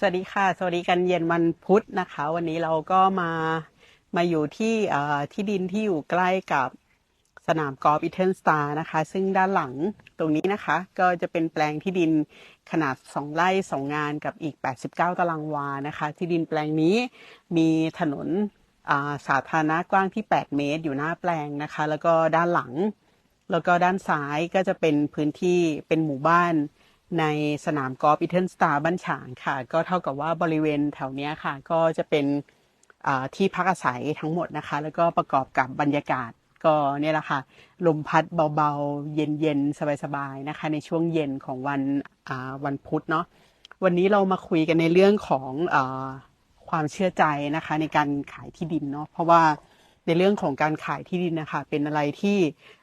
สวัสดีค่ะ สวัสดีกันเย็นวันพุธนะคะ วันนี้เราก็มามาอยู่ที่ที่ดินที่อยู่ใกล้กับสนามกอล์ฟอีเทนสตาร์นะคะ ซึ่งด้านหลังตรงนี้นะคะ ก็จะเป็นแปลงที่ดินขนาด 2 ไร่ 2 งานกับอีก 89 ตารางวานะคะ ที่ดินแปลงนี้มีถนนาสาธารณะกว้างที่ 8 เมตรอยู่หน้าแปลงนะคะ แล้วก็ด้านหลัง แล้วก็ด้านซ้ายก็จะเป็นพื้นที่เป็นหมู่บ้าน ในสนามกอล์ฟอีเทิร์นสตาร์บ้านฉางค่ะ ก็เท่ากับว่าบริเวณแถวเนี้ยค่ะ ก็จะเป็นที่พักอาศัยทั้งหมดนะคะ แล้วก็ประกอบกับบรรยากาศก็เนี่ยแหละค่ะ ลมพัดเบาๆ เย็นๆ สบายๆ นะคะ ในช่วงเย็นของวันวันพุธเนาะวันนี้เรามาคุยกันในเรื่องของอความเชื่อใจนะคะ ในการขายที่ดินเนาะเพราะว่า ในเรื่องของการขายที่ดินนะคะ เป็นอะไรที่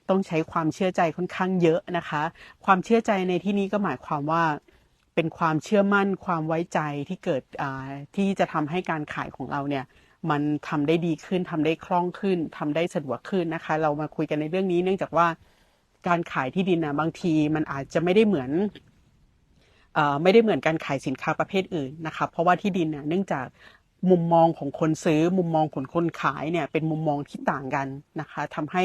ต้องใช้ความเชื่อใจค่อนข้างเยอะนะคะ ความเชื่อใจในที่นี้ก็หมายความว่าเป็นความเชื่อมั่นความไว้ใจที่เกิดอ่าที่จะทำให้การขายของเราเนี่ยมันทำได้ดีขึ้นทำได้คล่องขึ้นทำได้สะดวกขึ้นนะคะ เรามาคุยกันในเรื่องนี้ เนื่องจากว่าการขายที่ดินนะบางทีมันอาจจะไม่ได้เหมือนอ่อไม่ได้เหมือนการขายสินค้าประเภทอื่นนะคะ เพราะว่าที่ดินเนี่ยเนื่องจาก มุมมองของคนซื้อมุมมองของคนขายเนี่ยเป็นมุมมองที่ต่างกันนะคะทำให้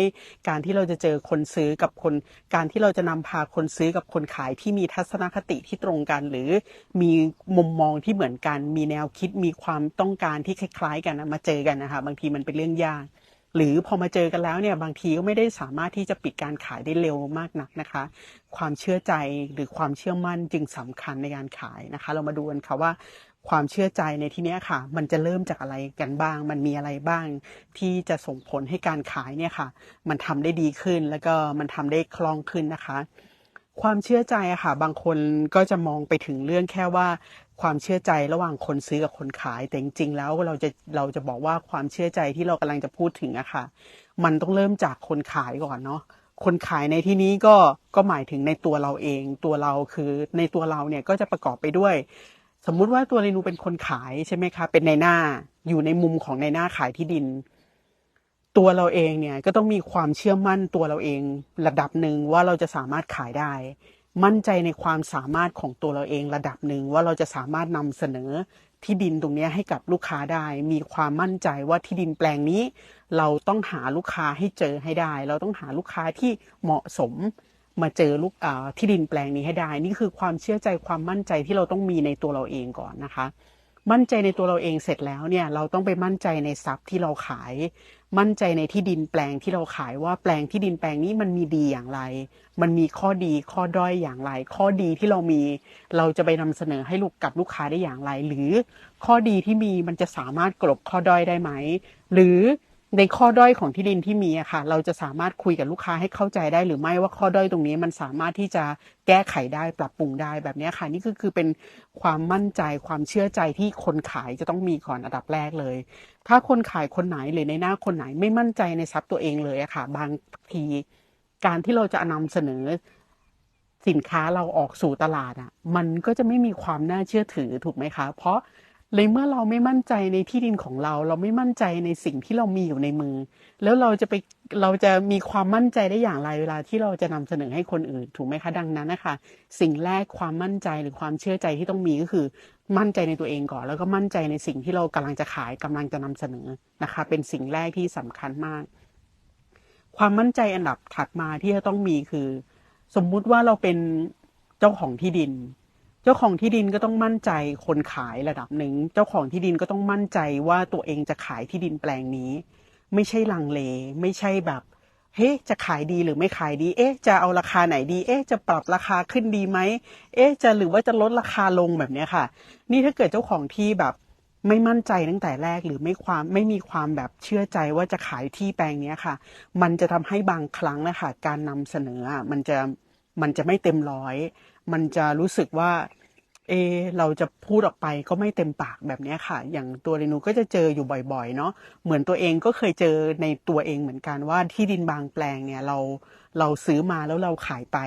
การที่เราจะเจอคนซื้อกับคน การที่เราจะนำพาคนซื้อกับคนขายที่มีทัศนคติที่ตรงกัน หรือมีมุมมองที่เหมือนกัน มีแนวคิดมีความต้องการที่คล้าย ๆ กันนะมาเจอกันนะคะบางทีมันเป็นเรื่องยากหรือพอมาเจอกันแล้วเนี่ยบางทีก็ไม่ได้สามารถที่จะปิดการขายได้เร็วมากนักนะคะ ความเชื่อใจหรือความเชื่อมั่นจึงสำคัญในการขายนะคะ เรามาดูกันค่ะว่า ความเชื่อใจในที่นี้ค่ะ มันจะเริ่มจากอะไรกันบ้าง มันมีอะไรบ้าง ที่จะส่งผลให้การขายเนี่ยค่ะ มันทำได้ดีขึ้นแล้วก็มันทำได้คล่องขึ้นนะคะ ความเชื่อใจอะค่ะ บางคนก็จะมองไปถึงเรื่องแค่ว่าความเชื่อใจระหว่างคนซื้อกับคนขาย แต่จริงๆแล้วเราจะเราจะบอกว่าความเชื่อใจที่เรากำลังจะพูดถึงอะค่ะ มันต้องเริ่มจากคนขายก่อนเนาะคนขายในที่นี้ก็ก็หมายถึงในตัวเราเอง ตัวเราคือในตัวเราเนี่ยก็จะประกอบไปด้วย สมมุติว่าตัวเรนูเป็นคนขายใช่ไหมคะ เป็นในหน้าอยู่ในมุมของในหน้าขายที่ดิน ตัวเราเองเนี่ยก็ต้องมีความเชื่อมั่นตัวเราเองระดับหนึ่งว่าเราจะสามารถขายได้ มั่นใจในความสามารถของตัวเราเองระดับหนึ่งว่าเราจะสามารถนำเสนอที่ดินตรงนี้ให้กับลูกค้าได้ มีความมั่นใจว่าที่ดินแปลงนี้ เราต้องหาลูกค้าให้เจอให้ได้ เราต้องหาลูกค้าที่เหมาะสม มาเจอลูกที่ดินแปลงนี้ให้ได้ นี่คือความเชื่อใจความมั่นใจที่เราต้องมีในตัวเราเองก่อนนะคะ มั่นใจในตัวเราเองเสร็จแล้วเนี่ยเราต้องไปมั่นใจในทรัพย์ที่เราขาย มั่นใจในที่ดินแปลงที่เราขายว่าแปลงที่ดินแปลงนี้มันมีดีอย่างไร มันมีข้อดีข้อด้อยอย่างไร ข้อดีที่เรามี เราจะไปนำเสนอให้ลูกกับลูกค้าได้อย่างไร หรือข้อดีที่มีมันจะสามารถกลบข้อด้อยได้ไหม หรือ ในข้อด้อยของที่ดินที่มีอะค่ะ เราจะสามารถคุยกับลูกค้าให้เข้าใจได้หรือไม่ว่าข้อด้อยตรงนี้มันสามารถที่จะแก้ไขได้ปรับปรุงได้แบบนี้ค่ะ นี่ก็คือเป็นความมั่นใจความเชื่อใจที่คนขายจะต้องมีก่อนอันดับแรกเลย ถ้าคนขายคนไหนหรือในหน้าคนไหนไม่มั่นใจในทรัพย์ตัวเองเลยอะค่ะ บางทีการที่เราจะนำเสนอสินค้าเราออกสู่ตลาดอะมันก็จะไม่มีความน่าเชื่อถือถูกไหมคะ เพราะ เลยเมื่อเราไม่มั่นใจในที่ดินของเรา เราไม่มั่นใจในสิ่งที่เรามีอยู่ในมือ แล้วเราจะไปเราจะมีความมั่นใจได้อย่างไรเวลาที่เราจะนำเสนอให้คนอื่นถูกไหมคะดังนั้นนะคะสิ่งแรกความมั่นใจหรือความเชื่อใจที่ต้องมีก็คือ มั่นใจในตัวเองก่อน แล้วก็มั่นใจในสิ่งที่เรากำลังจะขายกำลังจะนำเสนอนะคะ เป็นสิ่งแรกที่สำคัญมาก ความมั่นใจอันดับถัดมาที่จะต้องมีคือ สมมุติว่าเราเป็นเจ้าของที่ดิน เจ้าของที่ดินก็ต้องมั่นใจคนขายระดับหนึ่ง เจ้าของที่ดินก็ต้องมั่นใจว่าตัวเองจะขายที่ดินแปลงนี้ ไม่ใช่ลังเล ไม่ใช่แบบเฮ้จะขายดีหรือไม่ขายดี เอ๊ะ จะเอาราคาไหนดี เอ๊ะ จะปรับราคาขึ้นดีไหม เอ๊ะ จะหรือว่าจะลดราคาลงแบบเนี้ยค่ะ นี่ถ้าเกิดเจ้าของที่แบบไม่มั่นใจตั้งแต่แรกหรือไม่ความไม่มีความแบบเชื่อใจว่าจะขายที่แปลงเนี้ยค่ะ มันจะทำให้บางครั้งนะคะการนำเสนอมันจะมันจะไม่เต็มร้อย มันจะรู้สึกว่า เอ เราจะพูดออกไปก็ไม่เต็มปากแบบนี้ค่ะ อย่างตัวเรนูก็จะเจออยู่บ่อยๆ เนาะเหมือนตัวเองก็เคยเจอในตัวเองเหมือนกันว่าที่ดินบางแปลงเนี่ยเราเราซื้อมาแล้วเราขายไป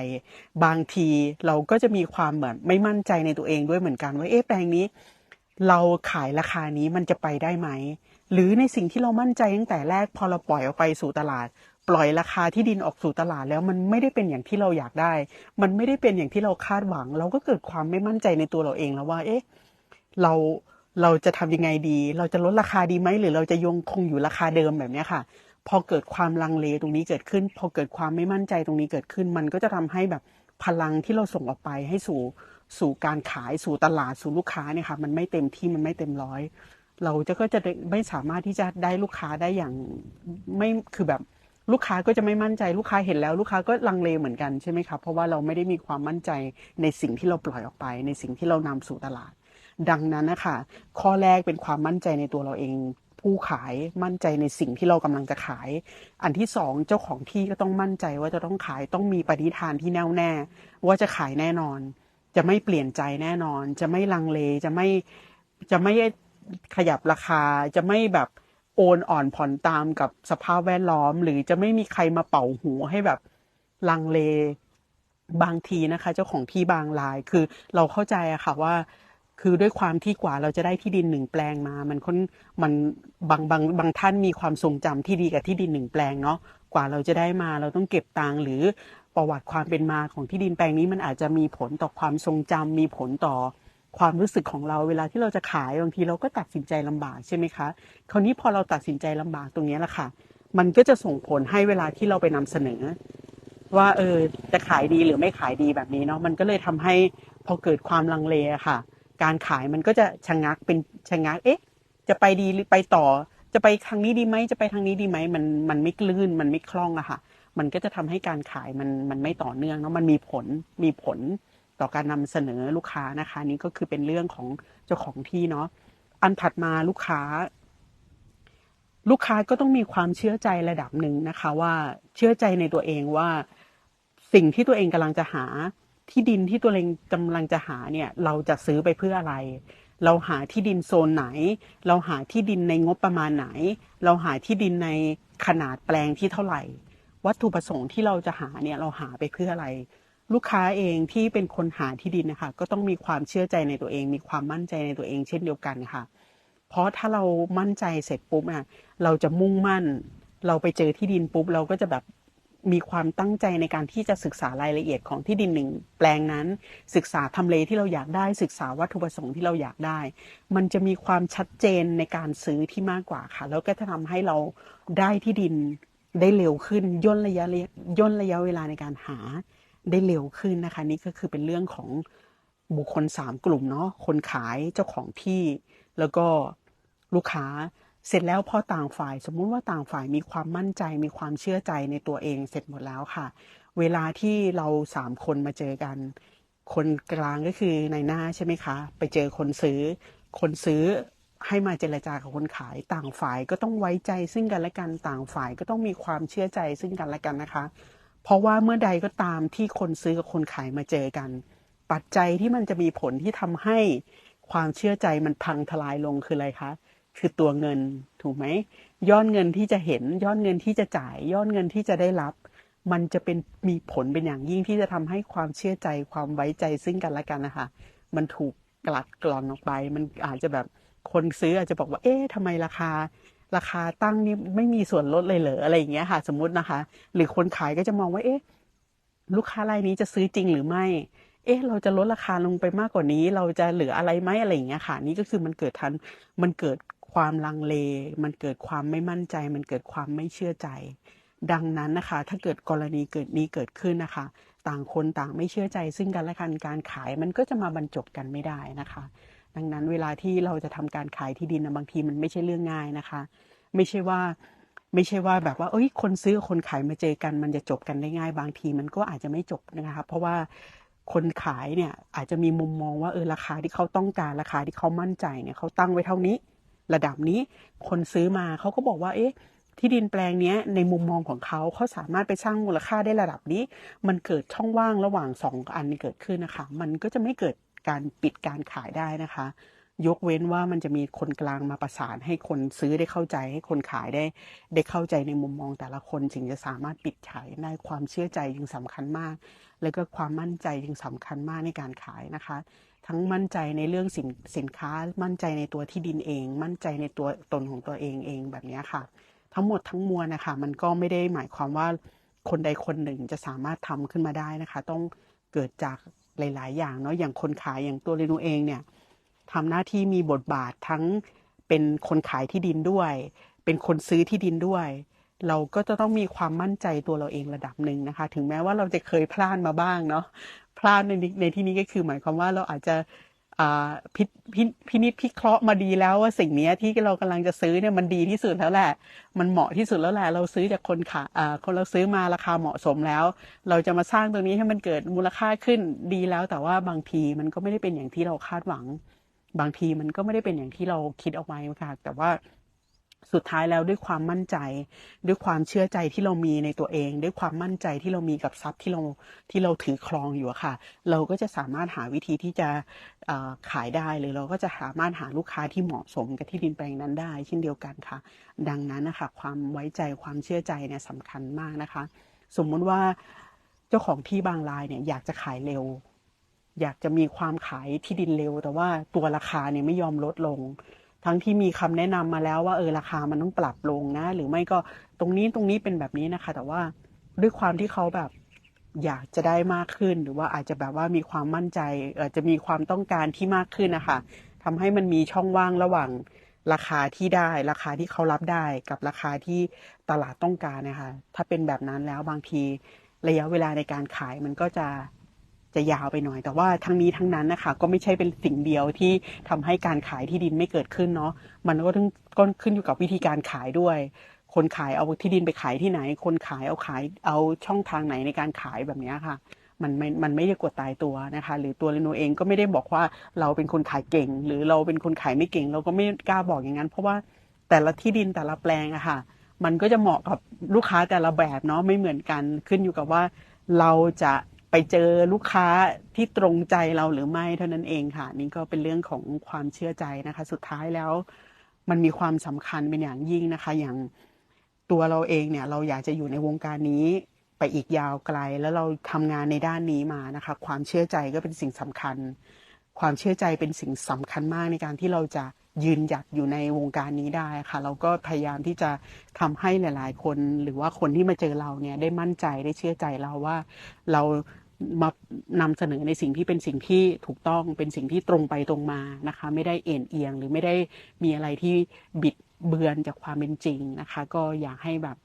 บางทีเราก็จะมีความเหมือนไม่มั่นใจในตัวเองด้วยเหมือนกันว่าเอ๊ะแปลงนี้ เราขายราคานี้มันจะไปได้ไหมหรือในสิ่งที่เรามั่นใจตั้งแต่แรกพอเราปล่อยออกไปสู่ตลาด ปล่อยราคาที่ดินออกสู่ตลาดแล้วมันไม่ได้เป็นอย่างที่เราอยากได้ มันไม่ได้เป็นอย่างที่เราคาดหวัง เราก็เกิดความไม่มั่นใจในตัวเราเองแล้วว่า เอ๊ะ เราเราจะทำยังไงดี เราจะลดราคาดีไหมหรือเราจะยงคงอยู่ราคาเดิมแบบนี้ค่ะ พอเกิดความลังเลตรงนี้เกิดขึ้น พอเกิดความไม่มั่นใจตรงนี้เกิดขึ้น มันก็จะทำให้แบบพลังที่เราส่งออกไปให้สู่สู่การขายสู่ตลาดสู่ลูกค้าเนี่ยค่ะ มันไม่เต็มที่มันไม่เต็มร้อย เราจะก็จะไม่สามารถที่จะได้ลูกค้าได้อย่างไม่คือแบบ ลูกค้าก็จะไม่มั่นใจลูกค้าเห็นแล้ว ลูกค้าก็ลังเลเหมือนกันใช่ไหมครับเพราะว่าเราไม่ได้มีความมั่นใจในสิ่งที่เราปล่อยออกไป ในสิ่งที่เรานำสู่ตลาด ดังนั้นนะคะข้อแรกเป็นความมั่นใจในตัวเราเองผู้ขายมั่นใจในสิ่งที่เรากำลังจะขาย อันที่สองเจ้าของที่ก็ต้องมั่นใจว่าจะต้องขายต้องมีปณิธานที่แน่วแน่ ว่าจะขายแน่นอน จะไม่เปลี่ยนใจแน่นอน จะไม่ลังเลจะไม่จะไม่ขยับราคาจะไม่แบบ โอนอ่อนผ่อนตามกับสภาพแวดล้อม หรือจะไม่มีใครมาเป่าหูให้แบบลังเลบางทีนะคะ เจ้าของที่บางรายคือเราเข้าใจอะค่ะว่า คือด้วยความที่กว่าเราจะได้ที่ดินหนึ่งแปลงมา มันคนมันบางบางบางท่านมีความทรงจำที่ดีกับที่ดินหนึ่งแปลงเนาะกว่าเราจะได้มาเราต้องเก็บตังหรือประวัติความเป็นมาของที่ดินแปลงนี้มันอาจจะมีผลต่อความทรงจำมีผลต่อ ความรู้สึกของเราเวลาที่เราจะขายบางทีเราก็ตัดสินใจลำบากใช่ไหมคะคราวนี้พอเราตัดสินใจลำบากตรงนี้แหละค่ะ มันก็จะส่งผลให้เวลาที่เราไปนำเสนอ ว่าเออจะขายดีหรือไม่ขายดีแบบนี้เนาะมันก็เลยทำให้พอเกิดความลังเลค่ะ การขายมันก็จะชะงักเป็นชะงักเอ๊ะ จะไปดีหรือไปต่อ จะไปทางนี้ดีไหมจะไปทางนี้ดีไหมมันมันไม่ลื่นมันไม่คล่องอะค่ะ มันก็จะทำให้การขายมันมันไม่ต่อเนื่องเนาะมันมีผลมีผล ต่อการนำเสนอลูกค้านะคะนี่ก็คือเป็นเรื่องของเจ้าของที่เนาะอันถัดมาลูกค้า ลูกค้าก็ต้องมีความเชื่อใจระดับหนึ่งนะคะ ว่าเชื่อใจในตัวเองว่าสิ่งที่ตัวเองกำลังจะหาที่ดินที่ตัวเองกำลังจะหาเนี่ย เราจะซื้อไปเพื่ออะไร เราหาที่ดินโซนไหน เราหาที่ดินในงบประมาณไหน เราหาที่ดินในขนาดแปลงที่เท่าไหร่ วัตถุประสงค์ที่เราจะหาเนี่ยเราหาไปเพื่ออะไร ลูกค้าเองที่เป็นคนหาที่ดินนะคะ ก็ต้องมีความเชื่อใจในตัวเอง มีความมั่นใจในตัวเองเช่นเดียวกันค่ะ เพราะถ้าเรามั่นใจเสร็จปุ๊บอะเราจะมุ่งมั่น เราไปเจอที่ดินปุ๊บ เราก็จะแบบมีความตั้งใจในการที่จะศึกษารายละเอียดของที่ดินหนึ่งแปลงนั้น ศึกษาทำเลที่เราอยากได้ศึกษาวัตถุประสงค์ที่เราอยากได้ มันจะมีความชัดเจนในการซื้อที่มากกว่าค่ะ แล้วก็จะทำให้เราได้ที่ดินได้เร็วขึ้นย่นระยะย่นระยะเวลาในการหา ได้เร็วขึ้นนะคะ นี่ก็คือเป็นเรื่องของบุคคลสามกลุ่มเนาะคนขายเจ้าของที่ แล้วก็ลูกค้าเสร็จแล้วพอต่างฝ่าย สมมุติว่าต่างฝ่ายมีความมั่นใจ มีความเชื่อใจในตัวเองเสร็จหมดแล้วค่ะ เวลาที่เราสามคนมาเจอกัน คนกลางก็คือในหน้าใช่ไหมคะ ไปเจอคนซื้อ คนซื้อให้มาเจรจากับคนขายต่างฝ่ายก็ต้องไว้ใจซึ่งกันและกันต่างฝ่ายก็ต้องมีความเชื่อใจซึ่งกันและกันนะคะ เพราะว่าเมื่อใดก็ตามที่คนซื้อกับคนขายมาเจอกัน ปัจจัยที่มันจะมีผลที่ทำให้ความเชื่อใจมันพังทลายลงคืออะไรคะคือตัวเงินถูกไหมยอดเงินที่จะเห็นยอดเงินที่จะจ่าย ยอดเงินที่จะได้รับ มันจะเป็นมีผลเป็นอย่างยิ่งที่จะทำให้ความเชื่อใจความไว้ใจซึ่งกันและกันนะคะมันถูกกลัดกร่อนออกไป มันอาจจะแบบคนซื้ออาจจะบอกว่า เอ๊ะทำไมราคา ราคาตั้งนี่ไม่มีส่วนลดเลยเหรออะไรอย่างเงี้ยค่ะ สมมุตินะคะ หรือคนขายก็จะมองว่าเอ๊ะลูกค้ารายนี้จะซื้อจริงหรือไม่ เอ๊ะ เราจะลดราคาลงไปมากกว่านี้ เราจะเหลืออะไรไหมอะไรอย่างเงี้ยค่ะ นี่ก็คือมันเกิดทัน มันเกิดความลังเล มันเกิดความไม่มั่นใจ มันเกิดความไม่เชื่อใจ ดังนั้นนะคะ ถ้าเกิดกรณีเกิดนี้เกิดขึ้นนะคะ ต่างคนต่างไม่เชื่อใจ ซึ่งกันและกัน การขายมันก็จะมาบรรจบกันไม่ได้นะคะ ดังนั้นเวลาที่เราจะทำการขายที่ดินนะบางทีมันไม่ใช่เรื่องง่ายนะคะ ไม่ใช่ว่าไม่ใช่ว่าแบบว่าเอ้ยคนซื้อคนขายมาเจอกันมันจะจบกันได้ง่าย บางทีมันก็อาจจะไม่จบนะคะเพราะว่าคนขายเนี่ยอาจจะมีมุมมองว่าเออราคาที่เขาต้องการราคาที่เขามั่นใจเนี่ยเขาตั้งไว้เท่านี้ ระดับนี้คนซื้อมาเขาก็บอกว่าเอ๊ะที่ดินแปลงนี้ในมุมมองของเขาเขาสามารถไปสร้างมูลค่าได้ระดับนี้ มันเกิดช่องว่างระหว่างสองอันเกิดขึ้นนะคะ มันก็จะไม่เกิด การปิดการขายได้นะคะ ยกเว้นว่ามันจะมีคนกลางมาประสานให้คนซื้อได้เข้าใจให้คนขายได้ ได้เข้าใจในมุมมองแต่ละคนจึงจะสามารถปิดขายได้ความเชื่อใจจึงสำคัญมาก แล้วก็ความมั่นใจจึงสำคัญมากในการขายนะคะ ทั้งมั่นใจในเรื่องสินสินค้า มั่นใจในตัวที่ดินเอง มั่นใจในตัวตนของตัวเองเองแบบนี้ค่ะ ทั้งหมดทั้งมวลนะคะมันก็ไม่ได้หมายความว่าคนใดคนหนึ่งจะสามารถทำขึ้นมาได้นะคะ ต้องเกิดจาก หลาย ๆ อย่างเนาะอย่างคนขายอย่างตัวเรนูเองเนี่ยทำหน้าที่มีบทบาททั้งเป็นคนขายที่ดินด้วย เป็นคนซื้อที่ดินด้วย เราก็จะต้องมีความมั่นใจตัวเราเองระดับหนึ่งนะคะ ถึงแม้ว่าเราจะเคยพลาดมาบ้างเนาะพลาดในในที่นี้ก็คือหมายความว่าเราอาจจะ พิพพินิจพิเคราะห์มาดีแล้วว่าสิ่งนี้ที่เรากำลังจะซื้อเนี่ยมันดีที่สุดแล้วแหละ มันเหมาะที่สุดแล้วแหละ เราซื้อจากคนขายอ่าคนเราซื้อมาราคาเหมาะสมแล้ว เราจะมาสร้างตรงนี้ให้มันเกิดมูลค่าขึ้นดีแล้ว แต่ว่าบางทีมันก็ไม่ได้เป็นอย่างที่เราคาดหวัง บางทีมันก็ไม่ได้เป็นอย่างที่เราคิดเอาไว้ค่ะแต่ว่า สุดท้ายแล้วด้วยความมั่นใจ ด้วยความเชื่อใจที่เรามีในตัวเอง ด้วยความมั่นใจที่เรามีกับทรัพย์ที่เราที่เราถือครองอยู่ค่ะ เราก็จะสามารถหาวิธีที่จะขายได้หรือเราก็จะสามารถหาลูกค้าที่เหมาะสมกับที่ดินแปลงนั้นได้ เช่นเดียวกันค่ะ ดังนั้นนะคะความไว้ใจความเชื่อใจเนี่ยสำคัญมากนะคะ สมมุติว่าเจ้าของที่บางรายเนี่ยอยากจะขายเร็ว อยากจะมีความขายที่ดินเร็ว แต่ว่าตัวราคาเนี่ยไม่ยอมลดลง ทั้งที่มีคำแนะนำมาแล้วว่าเออราคามันต้องปรับลงนะ หรือไม่ก็ตรงนี้ตรงนี้เป็นแบบนี้นะคะ แต่ว่าด้วยความที่เขาแบบอยากจะได้มากขึ้น หรือว่าอาจจะแบบว่ามีความมั่นใจอาจจะมีความต้องการที่มากขึ้นนะคะทำให้มันมีช่องว่างระหว่างราคาที่ได้ ราคาที่เขารับได้กับราคาที่ตลาดต้องการนะคะ ถ้าเป็นแบบนั้นแล้วบางทีระยะเวลาในการขายมันก็จะ จะยาวไปหน่อย แต่ว่าทั้งนี้ทั้งนั้นนะคะก็ไม่ใช่เป็นสิ่งเดียวที่ทำให้การขายที่ดินไม่เกิดขึ้นเนาะมันก็ต้องก็ขึ้นอยู่กับวิธีการขายด้วย คนขายเอาที่ดินไปขายที่ไหน คนขายเอาขายเอาช่องทางไหนในการขายแบบนี้ค่ะมันไม่ มันไม่ได้กดตายตัวนะคะ หรือตัวเรโนเองก็ไม่ได้บอกว่าเราเป็นคนขายเก่ง หรือเราเป็นคนขายไม่เก่ง เราก็ไม่กล้าบอกอย่างนั้น เพราะว่าแต่ละที่ดินแต่ละแปลงอะค่ะ มันก็จะเหมาะกับลูกค้าแต่ละแบบเนาะไม่เหมือนกันขึ้นอยู่กับว่าเราจะ ไปเจอลูกค้าที่ตรงใจเราหรือไม่เท่านั้นเองค่ะ นี่ก็เป็นเรื่องของความเชื่อใจนะคะ สุดท้ายแล้ว มันมีความสำคัญเป็นอย่างยิ่งนะคะ อย่างตัวเราเองเนี่ยเราอยากจะอยู่ในวงการนี้ไปอีกยาวไกลแล้วเราทำงานในด้านนี้มานะคะ ความเชื่อใจก็เป็นสิ่งสำคัญ ความเชื่อใจเป็นสิ่งสำคัญมากในการที่เราจะยืนหยัดอยู่ในวงการนี้ได้ค่ะ เราก็พยายามที่จะทำให้หลาย ๆ คน หรือว่าคนที่มาเจอเราเนี่ยได้มั่นใจได้เชื่อใจเราว่าเรา มานำเสนอในสิ่งที่เป็นสิ่งที่ถูกต้องเป็นสิ่งที่ตรงไปตรงมานะคะ ไม่ได้เอ็นเอียง หรือไม่ได้มีอะไรที่บิดเบือนจากความเป็นจริงนะคะ ก็อยากให้แบบ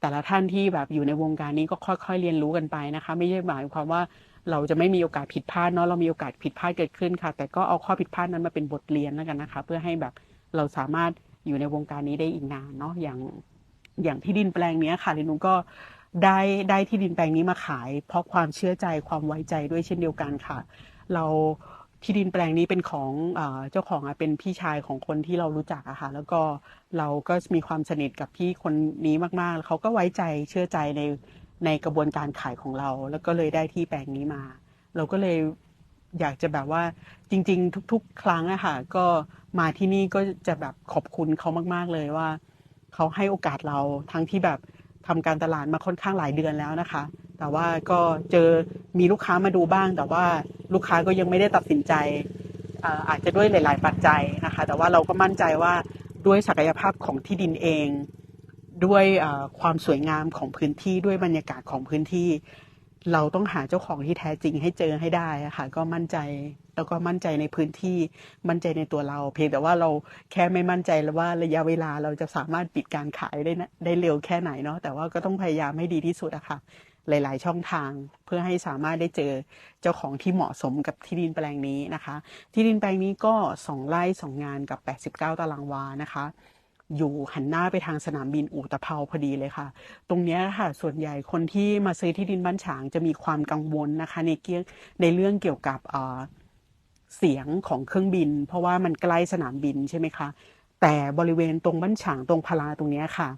แต่ละท่านที่แบบอยู่ในวงการนี้ก็ค่อยๆเรียนรู้กันไปนะคะ ไม่ใช่หมายความว่าเราจะไม่มีโอกาสผิดพลาดเนาะเรามีโอกาสผิดพลาดเกิดขึ้นค่ะ แต่ก็เอาข้อผิดพลาดนั้นมาเป็นบทเรียนแล้วกันนะคะ เพื่อให้แบบเราสามารถอยู่ในวงการนี้ได้อีกนานเนาะอย่างอย่างที่ดินแปลงนี้ค่ะเรนูก็ ได้ได้ที่ดินแปลงนี้มาขาย เพราะความเชื่อใจความไว้ใจด้วยเช่นเดียวกันค่ะ เราที่ดินแปลงนี้เป็นของเจ้าของอเป็นพี่ชายของคนที่เรารู้จักอะค่ะแล้วก็เราก็มีความสนิทกับพี่คนนี้มากๆเขาก็ไว้ใจเชื่อใจในในกระบวนการขายของเรา แล้วก็เลยได้ที่แปลงนี้มา เราก็เลยอยากจะแบบว่าจริง ๆ ทุก ๆ ครั้งอะค่ะก็มาที่นี่ก็จะแบบขอบคุณเขามาก ๆเลยว่าเขาให้โอกาสเราทั้งที่แบบ ทำการตลาดมาค่อนข้างหลายเดือนแล้วนะคะ แต่ว่าก็เจอมีลูกค้ามาดูบ้าง แต่ว่าลูกค้าก็ยังไม่ได้ตัดสินใจอ่าอาจจะด้วยหลาย ๆ ปัจจัยนะคะ แต่ว่าเราก็มั่นใจว่าด้วยศักยภาพของที่ดินเอง ด้วยความสวยงามของพื้นที่ด้วยบรรยากาศของพื้นที่ เราต้องหาเจ้าของที่แท้จริงให้เจอให้ได้ค่ะ ก็มั่นใจแล้วก็มั่นใจในพื้นที่มั่นใจในตัวเรา เพียงแต่ว่าเราแค่ไม่มั่นใจแล้วว่าระยะเวลาเราจะสามารถปิดการขายได้นะได้เร็วแค่ไหนเนาะแต่ว่าก็ต้องพยายามให้ดีที่สุดอะค่ะ หลาย ๆ ช่องทางเพื่อให้สามารถได้เจอเจ้าของที่เหมาะสมกับที่ดินแปลงนี้นะคะ ที่ดินแปลงนี้ก็สองไร่สองงานกับ 89 ตารางวานะคะ อยู่หันหน้าไปทางสนามบินอู่ตะเภาพอดีเลยค่ะ ตรงนี้ค่ะ ส่วนใหญ่คนที่มาซื้อที่ดินบ้านฉางจะมีความกังวลนะคะ ในเกี่ยวในเรื่องเกี่ยวกับเสียงของเครื่องบิน เพราะว่ามันใกล้สนามบินใช่ไหมคะ แต่บริเวณตรงบ้านฉางตรงพลาตรงนี้ค่ะ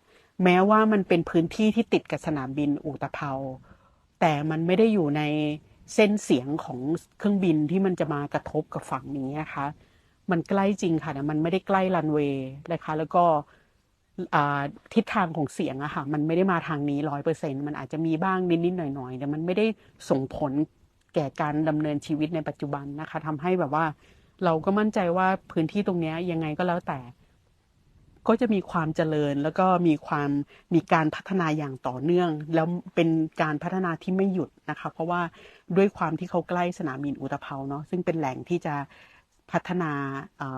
แม้ว่ามันเป็นพื้นที่ที่ติดกับสนามบินอู่ตะเภา แต่มันไม่ได้อยู่ในเส้นเสียงของเครื่องบินที่มันจะมากระทบกับฝั่งนี้นะคะ มันใกล้จริงค่ะแต่มันไม่ได้ใกล้รันเวย์นะคะแล้วก็ทิศทางของเสียงอะค่ะมันไม่ได้มาทางนี้ร้อยเปอร์เซ็นมันอาจจะมีบ้างนิดๆหน่อยๆแต่มันไม่ได้ส่งผลแก่การดำเนินชีวิตในปัจจุบันนะคะทำให้แบบว่า เราก็มั่นใจว่าพื้นที่ตรงนี้ยยังไงก็แล้วแต่ ก็จะมีความเจริญแล้วก็มีความมีการพัฒนาอย่างต่อเนื่อง แล้วเป็นการพัฒนาที่ไม่หยุดนะคะ เพราะว่าด้วยความที่เขาใกล้สนามบินอุตภเปาเนาะซึ่งเป็นแหล่งที่จะ พัฒนา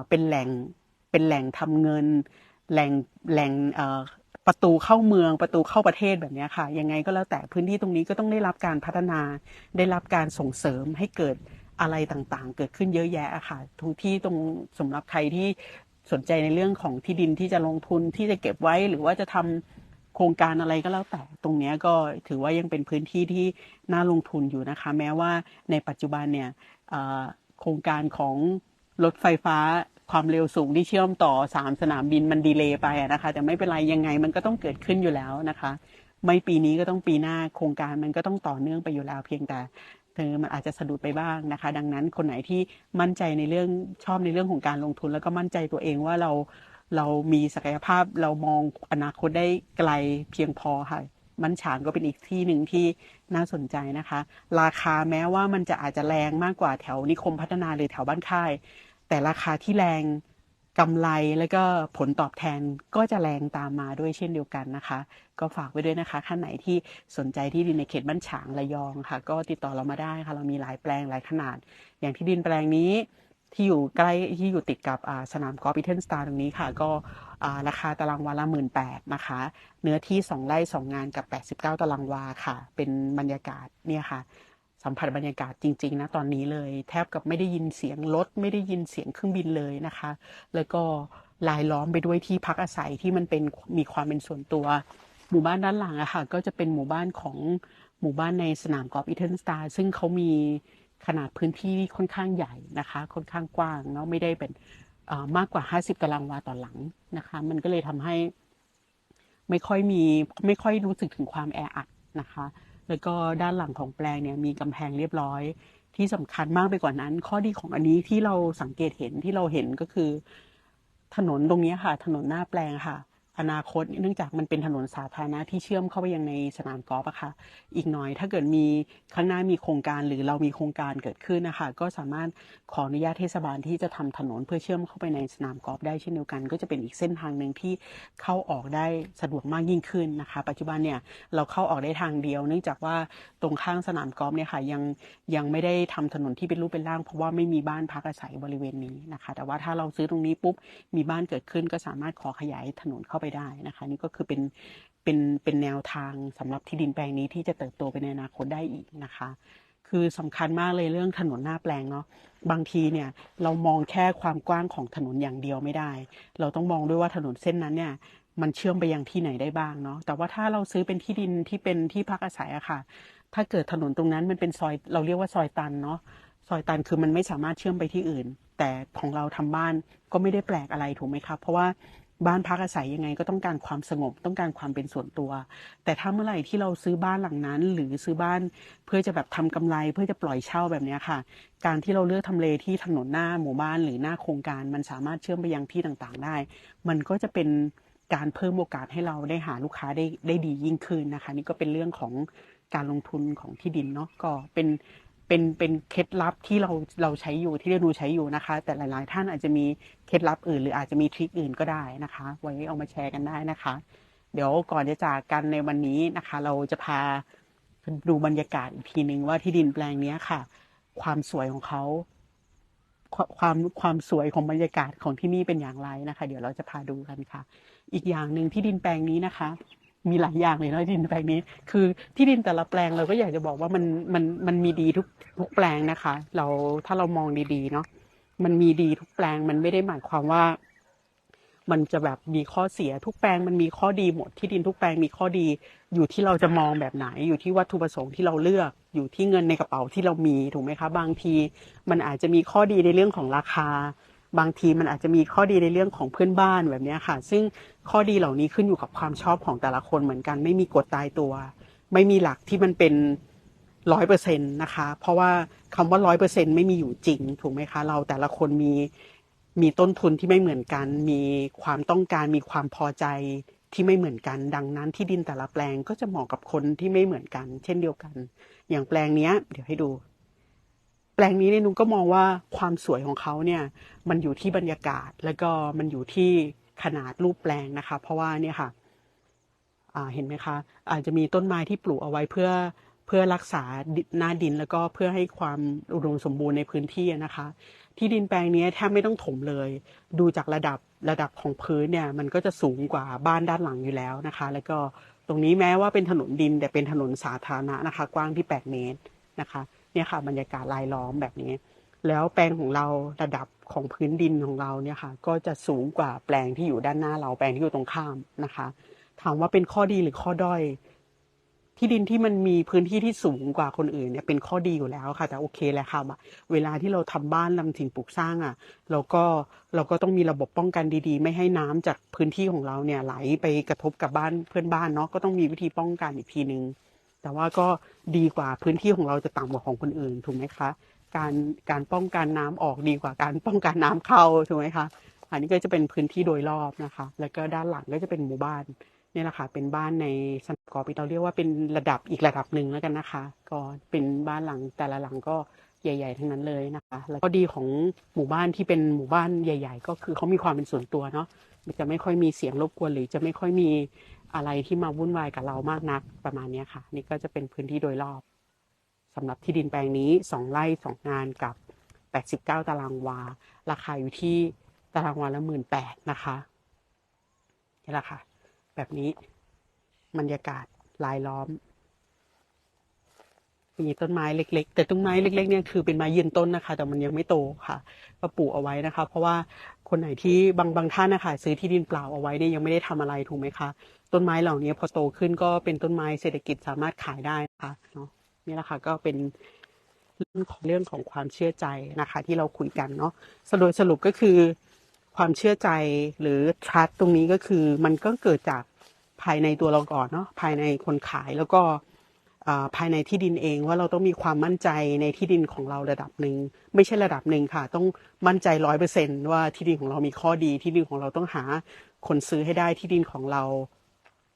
เป็นแหล่งเป็นแหล่งทำเงิน แหล่งแหล่งประตูเข้าเมืองประตูเข้าประเทศแบบนี้ค่ะ ยังไงก็แล้วแต่พื้นที่ตรงนี้ก็ต้องได้รับการพัฒนา ได้รับการส่งเสริมให้เกิดอะไรต่างๆ เกิดขึ้นเยอะแยะค่ะทุกที่ตรงสำหรับใครที่สนใจในเรื่องของที่ดินที่จะลงทุนที่จะเก็บไว้หรือว่าจะทำโครงการอะไรก็แล้วแต่ ตรงนี้ก็ถือว่ายังเป็นพื้นที่ที่น่าลงทุนอยู่นะคะ แม้ว่าในปัจจุบันเนี่ยโครงการของ รถไฟฟ้าความเร็วสูงที่เชื่อมต่อสามสนามบินมันดีเลย์ไปนะคะ แต่ไม่เป็นไรยังไงมันก็ต้องเกิดขึ้นอยู่แล้วนะคะ ไม่ปีนี้ก็ต้องปีหน้าโครงการมันก็ต้องต่อเนื่องไปอยู่แล้วเพียงแต่เธอมันอาจจะสะดุดไปบ้างนะคะ ดังนั้นคนไหนที่มั่นใจในเรื่องชอบในเรื่องของการลงทุน แล้วก็มั่นใจตัวเองว่าเราเรามีศักยภาพเรามองอนาคตได้ไกลเพียงพอค่ะ มันฉางก็เป็นอีกที่หนึ่งที่น่าสนใจนะคะ ราคาแม้ว่ามันจะอาจจะแรงมากกว่าแถวนิคมพัฒนาหรือแถวบ้านค่าย แต่ราคาที่แรงกำไรแล้วก็ผลตอบแทนก็จะแรงตามมาด้วยเช่นเดียวกันนะคะ ก็ฝากไว้ด้วยนะคะท่านไหนที่สนใจที่ดินในเขตบ้านฉางระยองค่ะ ก็ติดต่อเรามาได้ค่ะ เรามีหลายแปลงหลายขนาด อย่างที่ดินแปลงนี้ ที่อยู่ใกล้ที่อยู่ติดกับสนามกอล์ฟอีเทนสตาร์ตรงนี้ค่ะ ก็ราคาตารางวาละหมื่นแปดนะคะ เนื้อที่ 2 ไร่ 2 งานกับ 89 ตารางวาค่ะ เป็นบรรยากาศเนี่ยค่ะ สัมผัสบรรยากาศจริง ๆ นะ ตอนนี้เลย แทบกับไม่ได้ยินเสียงรถ ไม่ได้ยินเสียงเครื่องบินเลยนะคะ แล้วก็ลายล้อมไปด้วยที่พักอาศัยที่มันเป็นมีความเป็นส่วนตัว หมู่บ้านด้านหลังอะค่ะ ก็จะเป็นหมู่บ้านของหมู่บ้านในสนามกอล์ฟอีเทนสตาร์ซึ่งเขามี ขนาดพื้นที่ค่อนข้างใหญ่นะคะ ค่อนข้างกว้างเนาะไม่ได้เป็นมากกว่า 50 ตารางวาต่อหลังนะคะ มันก็เลยทำให้ไม่ค่อยมีไม่ค่อยรู้สึกถึงความแออัดนะคะ แล้วก็ด้านหลังของแปลงเนี่ยมีกำแพงเรียบร้อย ที่สำคัญมากไปกว่านั้น ข้อดีของอันนี้ที่เราสังเกตเห็นที่เราเห็นก็คือ ถนนตรงนี้ค่ะ ถนนหน้าแปลงค่ะ อนาคตเนื่องจากมันเป็นถนนสาธารณะที่เชื่อมเข้าไปยังในสนามกอล์ฟอะค่ะ อีกหน่อยถ้าเกิดมีข้างหน้ามีโครงการหรือเรามีโครงการเกิดขึ้นนะคะก็สามารถขออนุญาตเทศบาลที่จะทำถนนเพื่อเชื่อมเข้าไปในสนามกอล์ฟได้เช่นเดียวกัน ก็จะเป็นอีกเส้นทางหนึ่งที่เข้าออกได้สะดวกมากยิ่งขึ้นนะคะ ปัจจุบันเนี่ยเราเข้าออกได้ทางเดียว เนื่องจากว่าตรงข้างสนามกอล์ฟเนี่ยค่ะยังยังไม่ได้ทำถนนที่เป็นรูปเป็นร่าง เพราะว่าไม่มีบ้านพักอาศัยบริเวณนี้นะคะ แต่ว่าถ้าเราซื้อตรงนี้ปุ๊บมีบ้านเกิดขึ้นก็สามารถขอขยายถนนเข้าไปได้นะคะ นี่ก็คือเป็นเป็นเป็นแนวทางสำหรับที่ดินแปลงนี้ที่จะเติบโตไปในอนาคตได้อีกนะคะ คือสำคัญมากเลยเรื่องถนนหน้าแปลงเนาะบางทีเนี่ยเรามองแค่ความกว้างของถนนอย่างเดียวไม่ได้ เราต้องมองด้วยว่าถนนเส้นนั้นเนี่ยมันเชื่อมไปยังที่ไหนได้บ้างเนาะแต่ว่าถ้าเราซื้อเป็นที่ดินที่เป็นที่พักอาศัยอะค่ะ ถ้าเกิดถนนตรงนั้นมันเป็นซอยเราเรียกว่าซอยตันเนาะซอยตันคือมันไม่สามารถเชื่อมไปที่อื่น แต่ของเราทำบ้านก็ไม่ได้แปลกอะไรถูกไหมครับเพราะว่า บ้านพักอาศัยยังไงก็ต้องการความสงบต้องการความเป็นส่วนตัว แต่ถ้าเมื่อไหร่ที่เราซื้อบ้านหลังนั้น หรือซื้อบ้านเพื่อจะแบบทำกำไรเพื่อจะปล่อยเช่าแบบนี้ค่ะ การที่เราเลือกทำเลที่ถนนหน้าหมู่บ้านหรือหน้าโครงการ มันสามารถเชื่อมไปยังที่ต่างๆได้ มันก็จะเป็นการเพิ่มโอกาสให้เราได้หาลูกค้าได้ได้ดียิ่งขึ้นนะคะ นี่ก็เป็นเรื่องของการลงทุนของที่ดินเนาะก็เป็น เป็นเป็นเคล็ดลับที่เราเราใช้อยู่ที่เรนูใช้อยู่นะคะ แต่หลาย ๆ ท่านอาจจะมีเคล็ดลับอื่น หรืออาจจะมีทริคอื่นก็ได้นะคะ ไว้เอามาแชร์กันได้นะคะ เดี๋ยวก่อนจะจากกันในวันนี้นะคะ เราจะพาดูบรรยากาศอีกทีหนึ่งว่าที่ดินแปลงนี้ค่ะ ความสวยของเขาความความสวยของบรรยากาศของที่นี่เป็นอย่างไรนะคะ เดี๋ยวเราจะพาดูกันค่ะ อีกอย่างหนึ่งที่ดินแปลงนี้นะคะ มีหลายอย่างเลยเนาะที่ดินแปลงนี้ คือที่ดินแต่ละแปลงเราก็อยากจะบอกว่ามันมันมันมีดีทุกทุกแปลงนะคะ เราถ้าเรามองดีๆเนาะมันมีดีทุกแปลงมันไม่ได้หมายความว่า มันจะแบบมีข้อเสียทุกแปลงมันมีข้อดีหมดที่ดินทุกแปลงมีข้อดี อยู่ที่เราจะมองแบบไหน อยู่ที่วัตถุประสงค์ที่เราเลือก อยู่ที่เงินในกระเป๋าที่เรามีถูกไหมคะ บางที มันอาจจะมีข้อดีในเรื่องของราคา บางทีมันอาจจะมีข้อดีในเรื่องของเพื่อนบ้านแบบนี้ค่ะ ซึ่งข้อดีเหล่านี้ขึ้นอยู่กับความชอบของแต่ละคนเหมือนกัน ไม่มีกฎตายตัว ไม่มีหลักที่มันเป็นร้อยเปอร์เซ็นต์นะคะ เพราะว่าคำว่าร้อยเปอร์เซ็นต์ไม่มีอยู่จริง ถูกไหมคะ เราแต่ละคนมีมีต้นทุนที่ไม่เหมือนกัน มีความต้องการมีความพอใจที่ไม่เหมือนกัน ดังนั้นที่ดินแต่ละแปลงก็จะเหมาะกับคนที่ไม่เหมือนกัน เช่นเดียวกัน อย่างแปลงเนี้ย เดี๋ยวให้ดู ลงนี้เนี่ยนุ้งก็มองว่าความสวยของเขาเนี่ยมันอยู่ที่บรรยากาศ แล้วก็มันอยู่ที่ขนาดรูปแปลงนะคะ เพราะว่าเนี่ยค่ะอ่าเห็นไหมคะ อาจจะมีต้นไม้ที่ปลูกเอาไว้เพื่อเพื่อรักษาดิหน้าดินแล้วก็เพื่อให้ความอุดมสมบูรณ์ในพื้นที่นะคะ ที่ดินแปลงนี้แทบไม่ต้องถมเลย ดูจากระดับระดับของพื้นเนี่ยมันก็จะสูงกว่าบ้านด้านหลังอยู่แล้วนะคะ แล้วก็ตรงนี้แม้ว่าเป็นถนนดินแต่เป็นถนนสาธารณะนะคะ กว้างที่ 8 เมตรนะคะ เนี่ยค่ะ บรรยากาศรายล้อมแบบนี้ แล้วแปลงของเราระดับของพื้นดินของเราเนี่ยค่ะ ก็จะสูงกว่าแปลงที่อยู่ด้านหน้าเราแปลงที่อยู่ตรงข้ามนะคะ ถามว่าเป็นข้อดีหรือข้อด้อย ที่ดินที่มันมีพื้นที่ที่สูงกว่าคนอื่นเนี่ยเป็นข้อดีอยู่แล้วค่ะ แต่โอเคแหละค่ะเวลาที่เราทำบ้านลำถิ่นปลูกสร้างอะเราก็เราก็ต้องมีระบบป้องกันดีๆ ไม่ให้น้ำจากพื้นที่ของเราเนี่ยไหลไปกระทบกับบ้านเพื่อนบ้านเนาะก็ต้องมีวิธีป้องกันอีกทีนึง แต่ว่าก็ดีกว่าพื้นที่ของเราจะต่ำกว่าของคนอื่นถูกไหมคะ การการป้องกันน้ำออกดีกว่าการป้องกันน้ำเข้าถูกไหมคะอันนี้ก็จะเป็นพื้นที่โดยรอบนะคะ แล้วก็ด้านหลังก็จะเป็นหมู่บ้านนี่แหละค่ะเป็นบ้านในสนามกอล์ฟเราเรียกว่าเป็นระดับอีกระดับหนึ่งแล้วกันนะคะ ก็เป็นบ้านหลังแต่ละหลังก็ใหญ่ ๆ ทั้งนั้นเลยนะคะ แล้วก็ดีของหมู่บ้านที่เป็นหมู่บ้านใหญ่ ๆ ก็คือเขามีความเป็นส่วนตัวเนาะจะไม่ค่อยมีเสียงรบกวนหรือจะไม่ค่อยมี อะไรที่มาวุ่นวายกับเรามากนักประมาณนี้ค่ะ นี่ก็จะเป็นพื้นที่โดยรอบสำหรับที่ดินแปลงนี้สองไร่สองงานกับแปดสิบเก้าตารางวา ราคาอยู่ที่ตารางวาละหมื่นแปดนะคะนี่แหละค่ะ แบบนี้บรรยากาศลายล้อม มีต้นไม้เล็ก ๆ แต่ต้นไม้เล็ก ๆ เนี่ยคือเป็นไม้ยืนต้นนะคะ แต่มันยังไม่โตค่ะ ก็ปลูกเอาไว้นะคะ เพราะว่าคนไหนที่บางบางท่านนะคะซื้อที่ดินเปล่าเอาไว้เนี่ยยังไม่ได้ทำอะไรถูกไหมคะ ต้นไม้เหล่านี้พอโตขึ้นก็เป็นต้นไม้เศรษฐกิจสามารถขายได้นะคะเนาะนี่แหละค่ะก็เป็นเรื่องของเรื่องของความเชื่อใจนะคะ ที่เราคุยกันเนาะสรุปสรุปก็คือความเชื่อใจหรือ trust ตรงนี้ก็คือมันก็เกิดจากภายในตัวเราก่อนเนาะภายในคนขายแล้วก็ภายในที่ดินเองว่าเราต้องมีความมั่นใจในที่ดินของเราระดับหนึ่งไม่ใช่ระดับหนึ่งค่ะ ต้องมั่นใจร้อยเปอร์เซนว่าที่ดินของเรามีข้อดีที่ดินของเราต้องหาคนซื้อให้ได้ที่ดินของเรา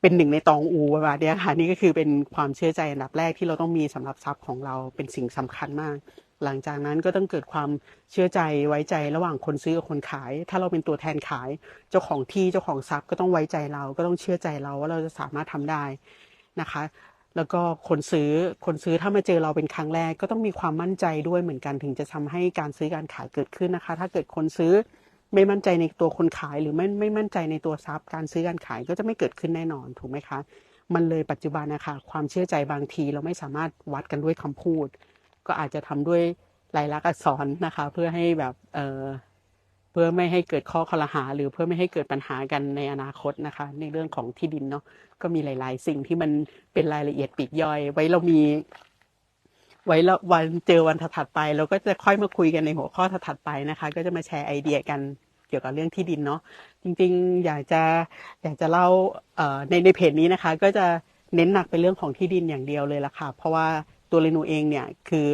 เป็นหนึ่งในตองอูประมาณนี้ค่ะนี่ก็คือเป็นความเชื่อใจอันดับแรกที่เราต้องมีสำหรับทรัพย์ของเราเป็นสิ่งสำคัญมาก หลังจากนั้นก็ต้องเกิดความเชื่อใจไว้ใจระหว่างคนซื้อกับคนขาย ถ้าเราเป็นตัวแทนขาย เจ้าของที่เจ้าของทรัพย์ก็ต้องไว้ใจเราก็ต้องเชื่อใจเราว่าเราจะสามารถทำได้นะคะแล้วก็คนซื้อคนซื้อถ้ามาเจอเราเป็นครั้งแรกก็ต้องมีความมั่นใจด้วยเหมือนกันถึงจะทำให้การซื้อการขายเกิดขึ้นนะคะ ถ้าเกิดคนซื้อ ไม่มั่นใจในตัวคนขายหรือไม่ไม่มั่นใจในตัวทรัพย์ การซื้อการขายก็จะไม่เกิดขึ้นแน่นอนถูกไหมคะ มันเลยปัจจุบันนะคะความเชื่อใจบางทีเราไม่สามารถวัดกันด้วยคำพูด ก็อาจจะทำด้วยลายลักษณ์อักษรนะคะ เพื่อให้แบบเออเพื่อไม่ให้เกิดข้อคอรหา หรือเพื่อไม่ให้เกิดปัญหากันในอนาคตนะคะ ในเรื่องของที่ดินเนาะก็มีหลาย ๆ สิ่งที่มันเป็นรายละเอียดปีกย่อย ไว้เรามี ไว้แล้ววันเจอวันถัดไปเราก็จะค่อยมาคุยกันในหัวข้อถัดไปนะคะ ก็จะมาแชร์ไอเดียกันเกี่ยวกับเรื่องที่ดินเนาะจริงๆ อยากจะอยากจะเล่าในในเพจนี้นะคะ ก็จะเน้นหนักไปเรื่องของที่ดินอย่างเดียวเลยละค่ะ เพราะว่าตัวเรนูเองเนี่ยคือ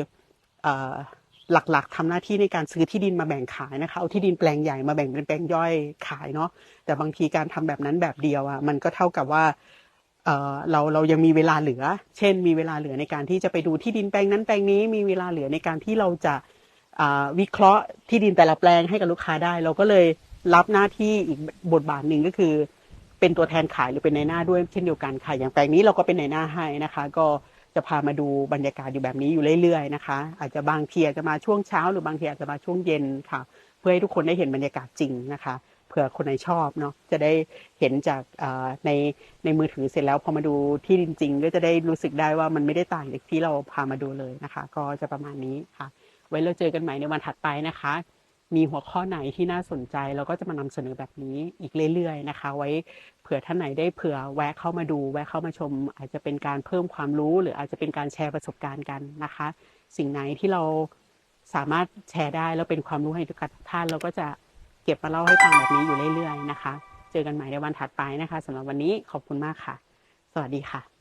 หลักๆทำหน้าที่ในการซื้อที่ดินมาแบ่งขายนะคะเอาที่ดินแปลงใหญ่มาแบ่งเป็นแปลงย่อยขายเนาะแต่บางทีการทำแบบนั้นแบบเดียวอะมันก็เท่ากับว่า เราเรายังมีเวลาเหลือ เช่น มีเวลาเหลือในการที่จะไปดูที่ดินแปลงนั้นแปลงนี้มีเวลาเหลือในการที่เราจะวิเคราะห์ที่ดินแต่ละแปลงให้กับลูกค้าได้ เราก็เลยรับหน้าที่อีกบทบาทหนึ่งก็คือ เป็นตัวแทนขายหรือเป็นในหน้าด้วยเช่นเดียวกันค่ะอย่างแปลงนี้เราก็เป็นในหน้าให้นะคะ ก็จะพามาดูบรรยากาศอยู่แบบนี้อยู่เรื่อยๆนะคะ อาจจะบางทีอาจจะมาช่วงเช้า หรือบางทีอาจจะมาช่วงเย็นค่ะ เพื่อให้ทุกคนได้เห็นบรรยากาศจริงนะคะ เผื่อคนไหนชอบเนาะจะได้เห็นจากในในมือถือเสร็จแล้วพอมาดูที่จริงๆก็จะได้รู้สึกได้ว่ามันไม่ได้ต่างจากที่เราพามาดูเลยนะคะ ก็จะประมาณนี้ค่ะ ไว้เราเจอกันใหม่ในวันถัดไปนะคะ มีหัวข้อไหนที่น่าสนใจเราก็จะมานำเสนอแบบนี้อีกเรื่อยๆนะคะ ไว้เผื่อท่านไหนได้เผื่อแวะเข้ามาดู แวะเข้ามาชม อาจจะเป็นการเพิ่มความรู้ หรืออาจจะเป็นการแชร์ประสบการณ์กันนะคะ สิ่งไหนที่เราสามารถแชร์ได้แล้วเป็นความรู้ให้ทุกท่านเราก็จะ เก็บมาเล่าให้ฟังแบบนี้อยู่เรื่อยๆนะคะ เจอกันใหม่ในวันถัดไปนะคะสำหรับวันนี้ขอบคุณมากค่ะ สวัสดีค่ะ